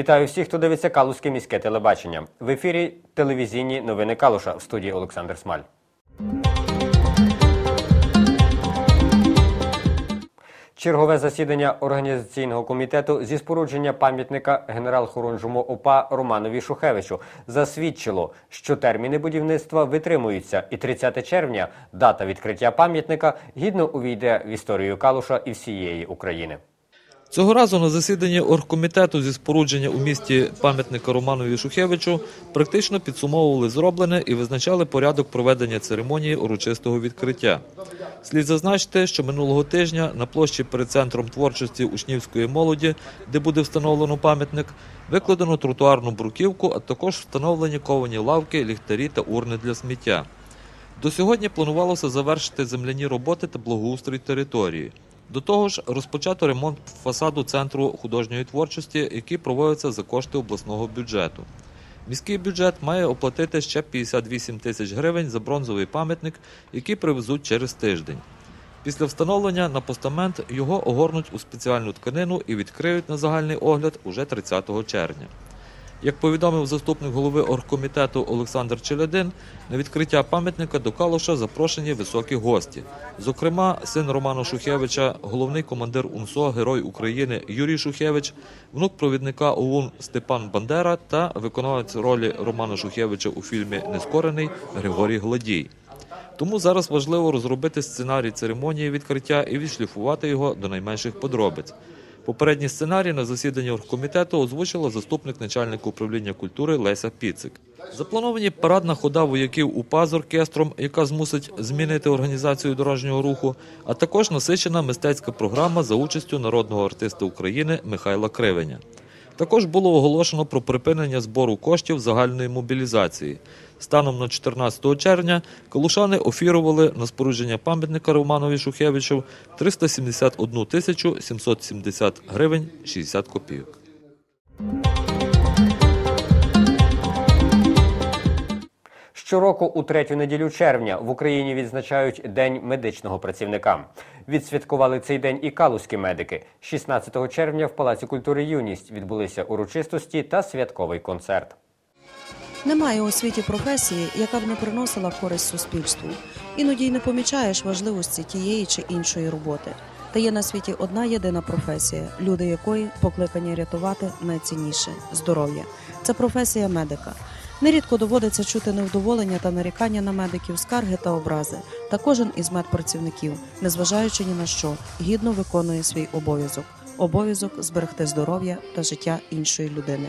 Вітаю всіх, хто дивиться Калузьке міське телебачення. В ефірі телевізійні новини Калуша в студії Олександр Смаль. Чергове засідання організаційного комітету зі спорудження пам'ятника генерал-хорунжому ОПА Романові Шухевичу засвідчило, що терміни будівництва витримуються, і 30 червня дата відкриття пам'ятника гідно увійде в історію Калуша і всієї України. Цього разу на засіданні оргкомітету зі спорудження у місті пам'ятника Романові Шухевичу практично підсумовували зроблене і визначали порядок проведення церемонії урочистого відкриття. Слід зазначити, що минулого тижня на площі перед центром творчості учнівської молоді, де буде встановлено пам'ятник, викладено тротуарну бруківку, а також встановлені ковані лавки, ліхтарі та урни для сміття. До сьогодні планувалося завершити земляні роботи та благоустрій території. До того ж, розпочато ремонт фасаду центру художньої творчості, який проводиться за кошти обласного бюджету. Міський бюджет має оплатити ще 58 тисяч гривень за бронзовий пам'ятник, який привезуть через тиждень. Після встановлення на постамент його огорнуть у спеціальну тканину і відкриють на загальний огляд уже 30 червня. Як повідомив заступник голови оргкомітету Олександр Челядин, на відкриття пам'ятника до Калуша запрошені високі гості. Зокрема, син Романа Шухевича, головний командир УНСО, Герой України Юрій Шухевич, внук провідника ОУН Степан Бандера та виконавець ролі Романа Шухевича у фільмі Нескорений Григорій Гладій. Тому зараз важливо розробити сценарій церемонії відкриття і відшліфувати його до найменших подробиць. Попередній сценарій на засіданні оргкомітету озвучила заступник начальника управління культури Леся Піцик. Заплановані парадна хода вояків УПА з оркестром, яка змусить змінити організацію дорожнього руху, а також насичена мистецька програма за участю народного артиста України Михайла Кривеня. Також було оголошено про припинення збору коштів загальної мобілізації. Станом на 14 червня калушани офірували на спорудження пам'ятника Романові Шухевичу 371 тисячу 770 гривень 60 копійок. Щороку у третю неділю червня в Україні відзначають День медичного працівника. Відсвяткували цей день і калузькі медики. 16 червня в Палаці культури Юність відбулися урочистості та святковий концерт. Немає у світі професії, яка б не приносила користь суспільству. Іноді й не помічаєш важливості тієї чи іншої роботи. Та є на світі одна єдина професія, люди якої покликані рятувати найцінніше здоров'я. Це професія медика. Нерідко доводиться чути невдоволення та нарікання на медиків, скарги та образи. Та кожен із медпрацівників, незважаючи ні на що, гідно виконує свій обов'язок обов'язок зберегти здоров'я та життя іншої людини.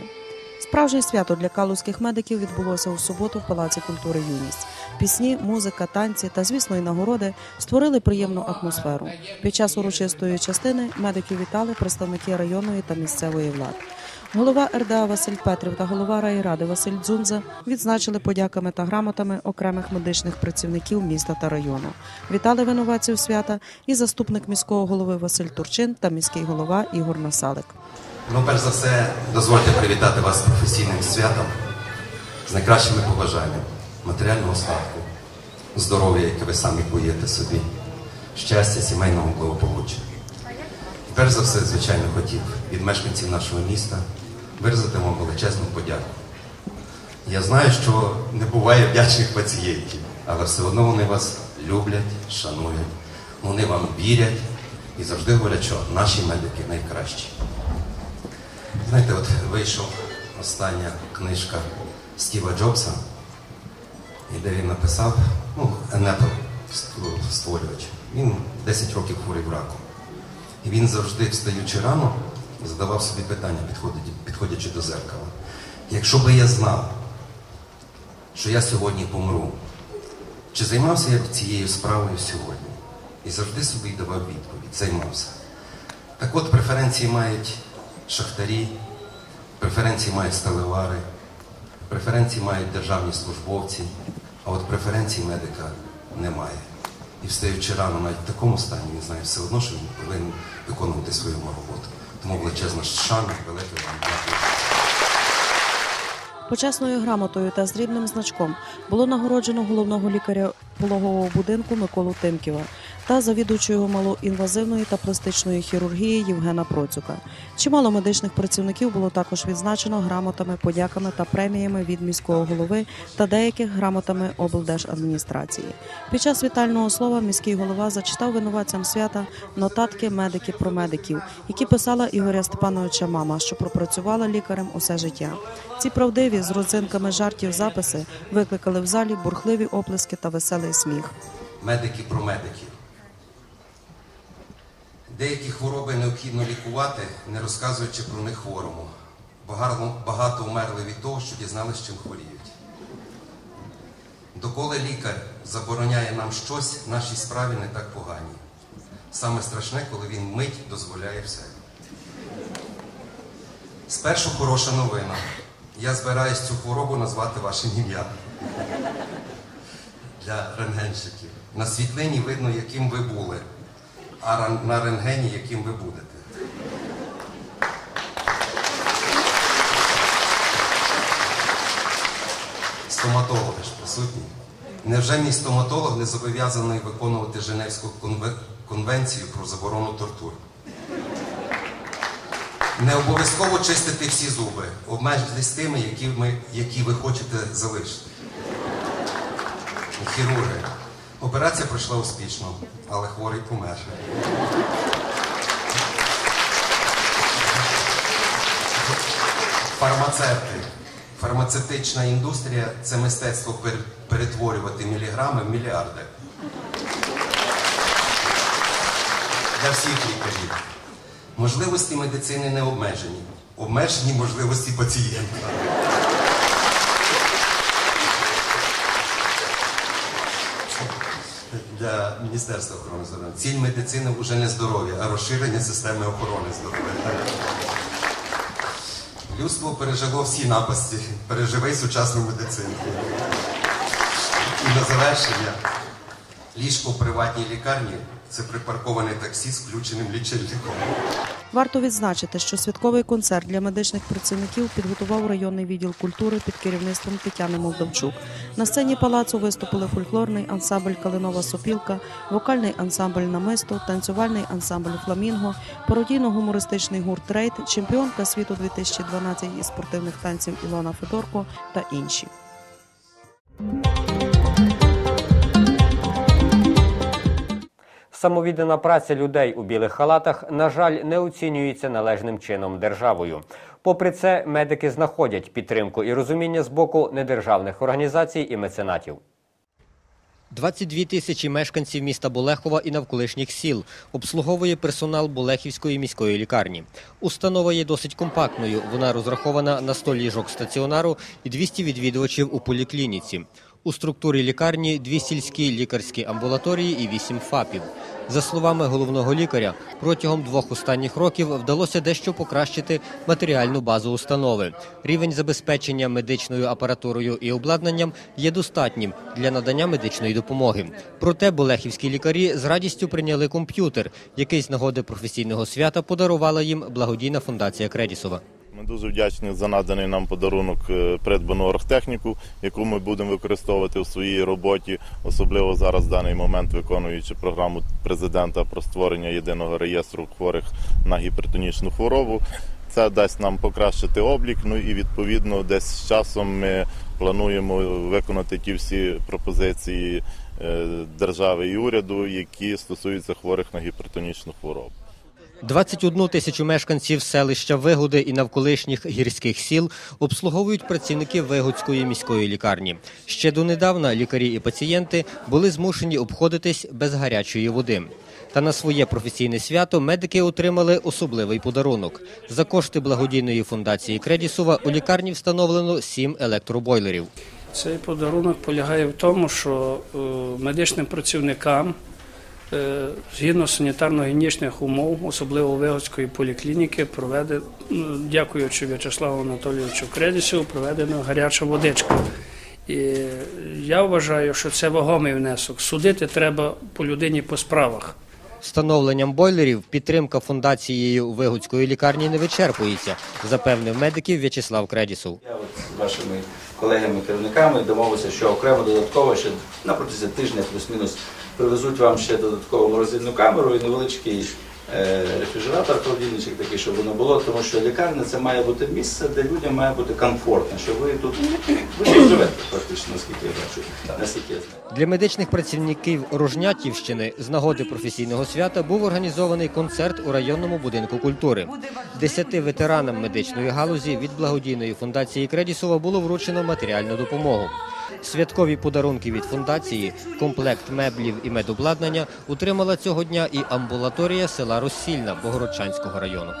Справжнє свято для калузьких медиків відбулося у суботу в Палаці культури Юність. Пісні, музика, танці та, звісно, і нагороди створили приємну атмосферу. Під час урочистої частини медиків вітали представники районної та місцевої влади. Голова РДА Василь Петрів та голова райради Василь Дзунза відзначили подяками та грамотами окремих медичних працівників міста та району. Вітали винуватців свята і заступник міського голови Василь Турчин та міський голова Ігор Насалик. Ну, перш за все, дозвольте привітати вас з професійним святом, з найкращими побажаннями, матеріального статку, здоров'я, яке ви самі поїдете собі, щастя, сімейного благополуччя. Перш за все, звичайно, хотів від мешканців нашого міста виразити вам величезну подяку. Я знаю, що не буває вдячних пацієнтів, але все одно вони вас люблять, шанують, вони вам вірять і завжди говорять, що наші медики найкращі. Знаєте, от вийшов остання книжка Стіва Джобса, і де він написав, ну, Енепл створювач. Він 10 років хворий раком. І він завжди, встаючи рано, задавав собі питання, підходячи до зеркала. Якщо би я знав, що я сьогодні помру, чи займався я цією справою сьогодні? І завжди собі давав відповідь, займався. Так от преференції мають шахтарі, преференції мають сталевари, преференції мають державні службовці, а от преференцій медика немає. І встаючи рано навіть в такому стані, він знає все одно, що він повинен виконувати свою роботу. Тому величезна шана, велике вам дякую. Почесною грамотою та срібним значком було нагороджено головного лікаря пологового будинку Миколу Тимківа та завідувачого малоінвазивної та пластичної хірургії Євгена Процюка. Чимало медичних працівників було також відзначено грамотами, подяками та преміями від міського голови та деяких грамотами облдержадміністрації. Під час вітального слова міський голова зачитав винуватцям свята нотатки медики про медиків, які писала Ігоря Степановича мама, що пропрацювала лікарем усе життя. Ці правдиві з родзинками жартів записи викликали в залі бурхливі оплески та веселий сміх. Медики про медиків. Деякі хвороби необхідно лікувати, не розказуючи про них хворому. Багато, умерли від того, що дізнались, чим хворіють. Доколи лікар забороняє нам щось, нашій справі не так погані. Саме страшне, коли він мить дозволяє все. Спершу хороша новина. Я збираюсь цю хворобу назвати вашим ім'ям для рентгенщиків. На світлині видно, яким ви були, а на рентгені, яким ви будете. Стоматологи ж присутні. Невже мій стоматолог не зобов'язаний виконувати Женевську конвенцію про заборону тортур? Не обов'язково чистити всі зуби, обмежтесь тими, які, ми, які ви хочете залишити. Хірурги. Операція пройшла успішно, але хворий помер. Фармацевти. Фармацевтична індустрія це мистецтво перетворювати міліграми в мільярди. Для всіх лікарів. Можливості медицини не обмежені. Обмежені можливості пацієнта. Для Міністерства охорони здоров'я. Ціль медицини вже не здоров'я, а розширення системи охорони здоров'я. Людство пережило всі напасті, переживе й сучасну медицину. І на завершення, ліжко в приватній лікарні це припарковане таксі з включеним лічильником. Варто відзначити, що святковий концерт для медичних працівників підготував районний відділ культури під керівництвом Тетяни Молдавчук. На сцені палацу виступили фольклорний ансамбль Калинова сопілка, вокальний ансамбль Намисто, танцювальний ансамбль Фламінго, пародійно-гумористичний гурт Рейд, чемпіонка світу 2012 із спортивних танців Ілона Федорко та інші. Самовіддана праця людей у білих халатах, на жаль, не оцінюється належним чином державою. Попри це, медики знаходять підтримку і розуміння з боку недержавних організацій і меценатів. 22 тисячі мешканців міста Болехова і навколишніх сіл обслуговує персонал Болехівської міської лікарні. Установа є досить компактною. Вона розрахована на 100 ліжок стаціонару і 200 відвідувачів у поліклініці. У структурі лікарні дві сільські лікарські амбулаторії і вісім ФАПів. За словами головного лікаря, протягом двох останніх років вдалося дещо покращити матеріальну базу установи. Рівень забезпечення медичною апаратурою і обладнанням є достатнім для надання медичної допомоги. Проте болехівські лікарі з радістю прийняли комп'ютер, який з нагоди професійного свята подарувала їм благодійна фундація Кредісова. Ми дуже вдячні за наданий нам подарунок е, придбану оргтехніку, яку ми будемо використовувати у своїй роботі, особливо зараз в даний момент виконуючи програму президента про створення єдиного реєстру хворих на гіпертонічну хворобу. Це дасть нам покращити облік. Ну і відповідно, десь з часом ми плануємо виконати ті всі пропозиції е, держави і уряду, які стосуються хворих на гіпертонічну хворобу. 21 тисячу мешканців селища Вигоди і навколишніх гірських сіл обслуговують працівники Вигодської міської лікарні. Ще донедавна лікарі і пацієнти були змушені обходитись без гарячої води. Та на своє професійне свято медики отримали особливий подарунок. За кошти благодійної фундації Кредісова у лікарні встановлено сім електробойлерів. Цей подарунок полягає в тому, що е, медичним працівникам згідно санітарно-гігієнічних умов, особливо Вигодської поліклініки, проведе, дякуючи В'ячеславу Анатолійовичу Кредісову, проведена гаряча водичка. І я вважаю, що це вагомий внесок. Судити треба по людині по справах. Встановленням бойлерів підтримка фундацією Вигодської лікарні не вичерпується, запевнив медиків В'ячеслав Кредісов. Я от з вашими колегами-керівниками домовилися, що окремо додатково ще на протязі тижня плюс-мінус привезуть вам ще додаткову морозильну камеру і невеличкий е, рефрижератор, холодильничок такий, щоб воно було, тому що лікарня це має бути місце, де людям має бути комфортно, що ви тут ви живете фактично, наскільки я бачу, наскільки я знаю. Для медичних працівників Рожнятівщини з нагоди професійного свята був організований концерт у районному будинку культури. Десяти ветеранам медичної галузі від благодійної фундації Кредісова було вручено матеріальну допомогу. Святкові подарунки від фундації, комплект меблів і медобладнання утримала цього дня і амбулаторія села Росільна Богородчанського району.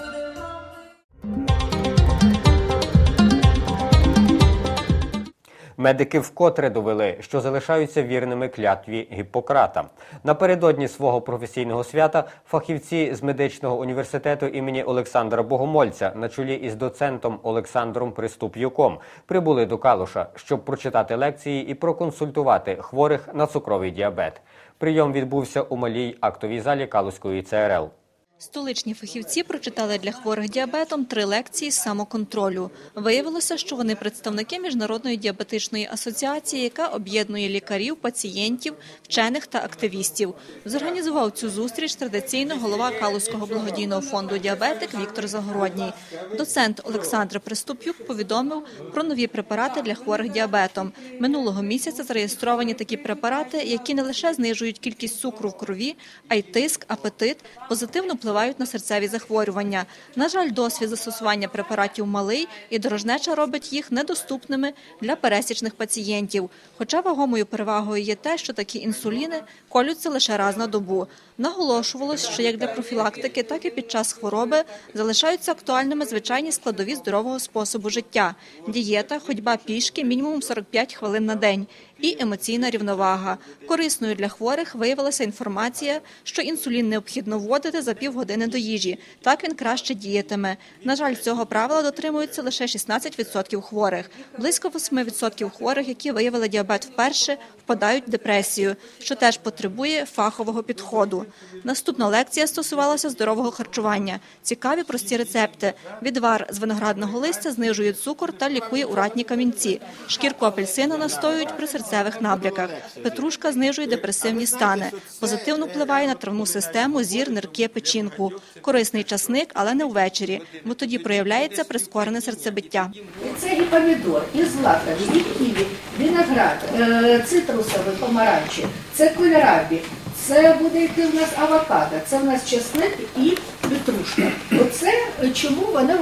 Медики вкотре довели, що залишаються вірними клятві Гіппократа. Напередодні свого професійного свята фахівці з медичного університету імені Олександра Богомольця на чолі із доцентом Олександром Приступ'юком прибули до Калуша, щоб прочитати лекції і проконсультувати хворих на цукровий діабет. Прийом відбувся у малій актовій залі Калуської ЦРЛ. Столичні фахівці прочитали для хворих діабетом три лекції з самоконтролю. Виявилося, що вони представники Міжнародної діабетичної асоціації, яка об'єднує лікарів, пацієнтів, вчених та активістів. Зорганізував цю зустріч традиційно голова Калузького благодійного фонду діабетик Віктор Загородній. Доцент Олександр Приступ'юк повідомив про нові препарати для хворих діабетом. Минулого місяця зареєстровані такі препарати, які не лише знижують кількість цукру в крові, а й тиск, апетит, позитивно впливають на серцеві захворювання. На жаль, досвід застосування препаратів малий і дорожнеча робить їх недоступними для пересічних пацієнтів. Хоча вагомою перевагою є те, що такі інсуліни колються лише раз на добу. Наголошувалось, що як для профілактики, так і під час хвороби залишаються актуальними звичайні складові здорового способу життя: дієта, ходьба пішки, мінімум 45 хвилин на день. І емоційна рівновага. Корисною для хворих виявилася інформація, що інсулін необхідно вводити за півгодини до їжі. Так він краще діятиме. На жаль, цього правила дотримуються лише 16% хворих. Близько 8% хворих, які виявили діабет вперше, впадають в депресію, що теж потребує фахового підходу. Наступна лекція стосувалася здорового харчування. Цікаві прості рецепти. Відвар з виноградного листя знижує цукор та лікує уратні камінці. Шкірку апельсина настоюють при серцевих набряках. Петрушка знижує депресивні стани. Позитивно впливає на травну систему, зір, нирки, печінку. Корисний часник, але не ввечері, бо тоді проявляється прискорене серцебиття. Це і помідор, і злакові, і ківі, виноград, е, цитрусові, помаранчі, це кольрабі, це буде йти в нас авокадо, це в нас чесник і петрушка. Оце чому вона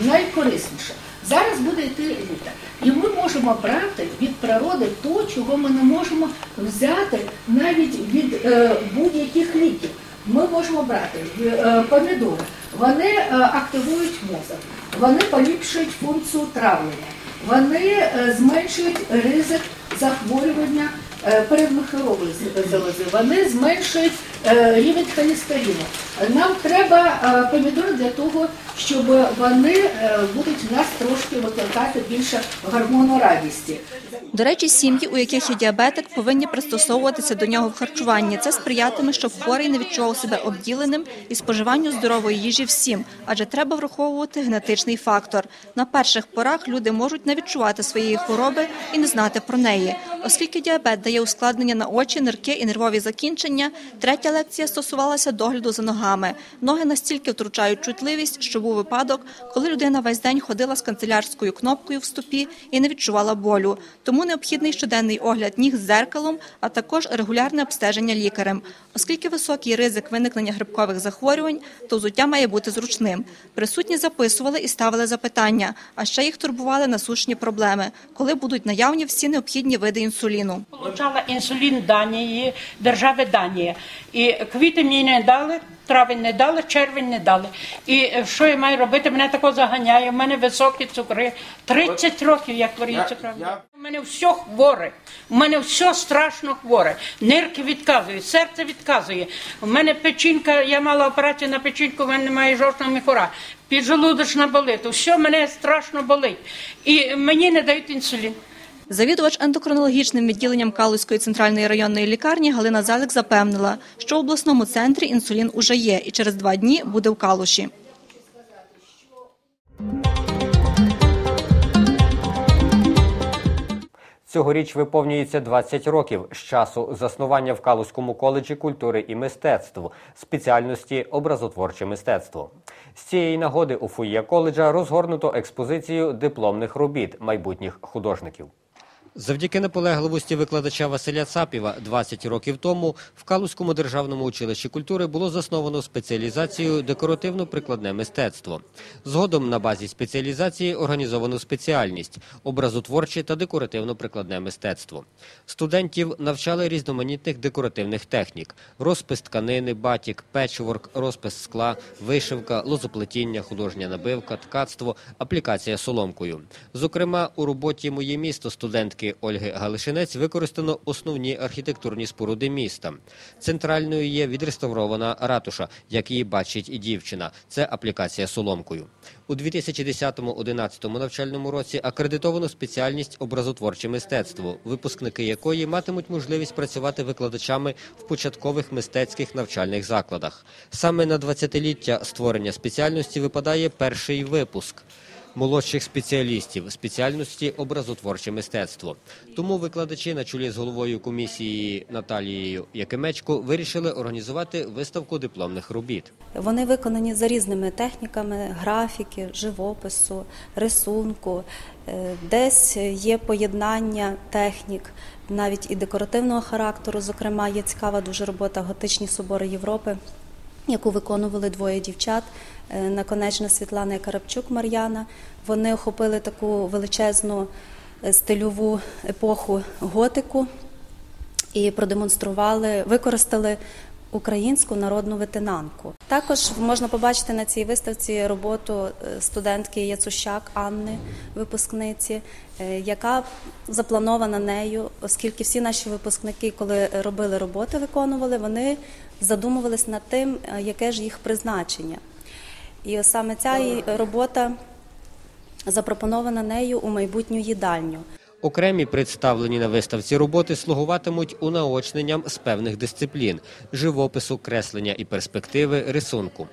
найкорисніша. Зараз буде йти літо. І ми можемо брати від природи то, чого ми не можемо взяти навіть від е, будь-яких ліків. Ми можемо брати е, помідори. Вони е, активують мозок, вони поліпшують функцію травлення, вони е, зменшують ризик захворювання е, передмихайлової залози, вони зменшують е, рівень холестерину. Нам треба е, помідори для того, щоб вони будуть в нас трошки викликати більше гормону радісті. До речі, сім'ї, у яких є діабетик, повинні пристосовуватися до нього в харчуванні. Це сприятиме, щоб хворий не відчував себе обділеним і споживанню здорової їжі всім, адже треба враховувати генетичний фактор. На перших порах люди можуть не відчувати своєї хвороби і не знати про неї. Оскільки діабет дає ускладнення на очі, нирки і нервові закінчення, третя лекція стосувалася догляду за ногами. Ноги настільки втручають чутливість, що був випадок, коли людина весь день ходила з канцелярською кнопкою в стопі і не відчувала болю. Тому необхідний щоденний огляд ніг з зеркалом, а також регулярне обстеження лікарем. Оскільки високий ризик виникнення грибкових захворювань, то взуття має бути зручним. Присутні записували і ставили запитання, а ще їх турбували насущні проблеми, коли будуть наявні всі необхідні види інсуліну. Получала інсулін Данії, держави Данії. І квіти мені не дали, травень не дали, червень не дали. І що я маю робити? Мене тако заганяє, у мене високі цукри. 30 років я хворію цукрові. У мене все хворе, у мене все страшно хворе. Нирки відказують, серце відказує. У мене печінка, я мала операцію на печінку, у мене немає жовтного міхура. Піджелудочна болить, все мене страшно болить. І мені не дають інсулін. Завідувач ендокринологічним відділенням Калузької центральної районної лікарні Галина Залик запевнила, що в обласному центрі інсулін уже є і через два дні буде в Калуші. Цьогоріч виповнюється 20 років з часу заснування в Калузькому коледжі культури і мистецтв спеціальності образотворче мистецтво. З цієї нагоди у фоє коледжа розгорнуто експозицію дипломних робіт майбутніх художників. Завдяки наполегливості викладача Василя Цапіва 20 років тому в Калузькому державному училищі культури було засновано спеціалізацію декоративно-прикладне мистецтво. Згодом на базі спеціалізації організовано спеціальність образотворче та декоративно-прикладне мистецтво. Студентів навчали різноманітних декоративних технік: розпис тканини, батік, печворк, розпис скла, вишивка, лозоплетіння, художня набивка, ткацтво, аплікація соломкою. Зокрема, у роботі Моє місто студентки Ольги Галишинець використано основні архітектурні споруди міста. Центральною є відреставрована ратуша, як її бачить і дівчина. Це аплікація соломкою. У 2010-2011 навчальному році акредитовано спеціальність образотворче мистецтво, випускники якої матимуть можливість працювати викладачами в початкових мистецьких навчальних закладах. Саме на 20-ліття створення спеціальності випадає перший випуск молодших спеціалістів спеціальності образотворче мистецтво. Тому викладачі на чолі з головою комісії Наталією Якимечко вирішили організувати виставку дипломних робіт. Вони виконані за різними техніками графіки, живопису, рисунку. Е, Десь є поєднання технік, навіть і декоративного характеру. Зокрема, є цікава дуже робота Готичні собори Європи, яку виконували двоє дівчат. Е, Наконечна Світлана і Карапчук Мар'яна. Вони охопили таку величезну е, стильову епоху готику і продемонстрували, використали українську народну ветенанку. Також можна побачити на цій виставці роботу е, студентки Яцущак Анни, випускниці, яка запланована нею, оскільки всі наші випускники, коли робили роботи, виконували, вони задумувались над тим, е, яке ж їх призначення. І саме ця робота запропонована нею у майбутню їдальню. Окремі представлені на виставці роботи слугуватимуть унаочненням з певних дисциплін живопису, креслення і перспективи, рисунку.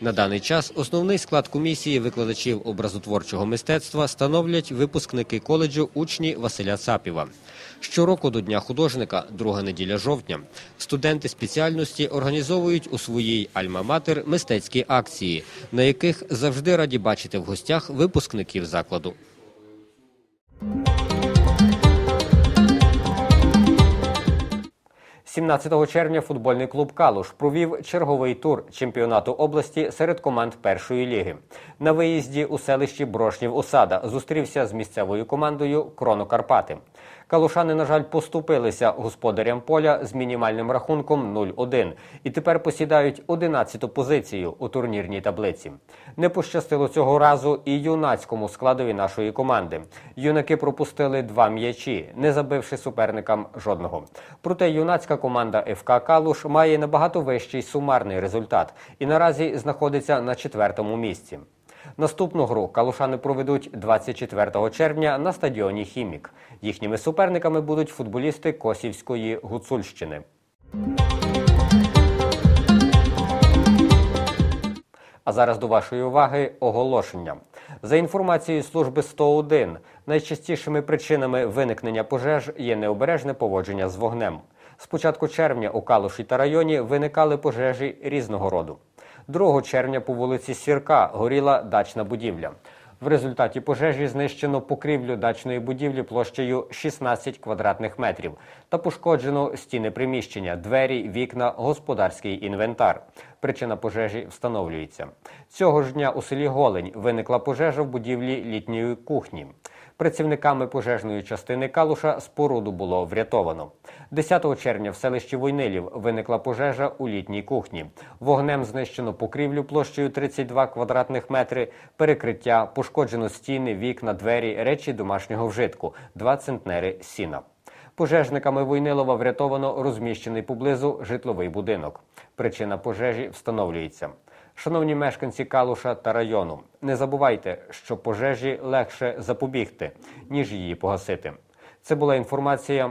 На даний час основний склад комісії викладачів образотворчого мистецтва становлять випускники коледжу учні Василя Цапіва. Щороку до Дня художника, друга неділя жовтня, студенти спеціальності організовують у своїй альма-матер мистецькі акції, на яких завжди раді бачити в гостях випускників закладу. 17 червня футбольний клуб Калуш провів черговий тур чемпіонату області серед команд першої ліги. На виїзді у селищі Брошнів Осада зустрівся з місцевою командою Кроно Карпати. Калушани, на жаль, поступилися господарям поля з мінімальним рахунком 0-1 і тепер посідають 11-ту позицію у турнірній таблиці. Не пощастило цього разу і юнацькому складові нашої команди. Юнаки пропустили два м'ячі, не забивши суперникам жодного. Проте юнацька команда ФК Калуш має набагато вищий сумарний результат і наразі знаходиться на четвертому місці. Наступну гру калушани проведуть 24 червня на стадіоні Хімік. Їхніми суперниками будуть футболісти Косівської Гуцульщини. А зараз до вашої уваги оголошення. За інформацією служби 101, найчастішими причинами виникнення пожеж є необережне поводження з вогнем. З початку червня у Калуші та районі виникали пожежі різного роду. 2 червня по вулиці Сірка горіла дачна будівля. В результаті пожежі знищено покрівлю дачної будівлі площею 16 квадратних метрів та пошкоджено стіни приміщення, двері, вікна, господарський інвентар. Причина пожежі встановлюється. Цього ж дня у селі Голень виникла пожежа в будівлі літньої кухні. Працівниками пожежної частини Калуша споруду було врятовано. 10 червня в селищі Войнилів виникла пожежа у літній кухні. Вогнем знищено покрівлю площею 32 квадратних метри, перекриття, пошкоджено стіни, вікна, двері, речі домашнього вжитку, 2 центнери сіна. Пожежниками Войнилова врятовано розміщений поблизу житловий будинок. Причина пожежі встановлюється. Шановні мешканці Калуша та району, не забувайте, що пожежі легше запобігти, ніж її погасити. Це була інформація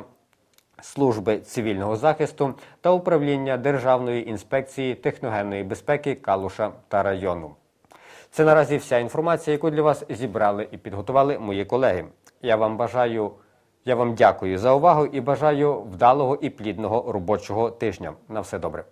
служби цивільного захисту та управління Державної інспекції техногенної безпеки Калуша та району. Це наразі вся інформація, яку для вас зібрали і підготували мої колеги. Я вам бажаю Я вам дякую за увагу і бажаю вдалого і плідного робочого тижня. На все добре.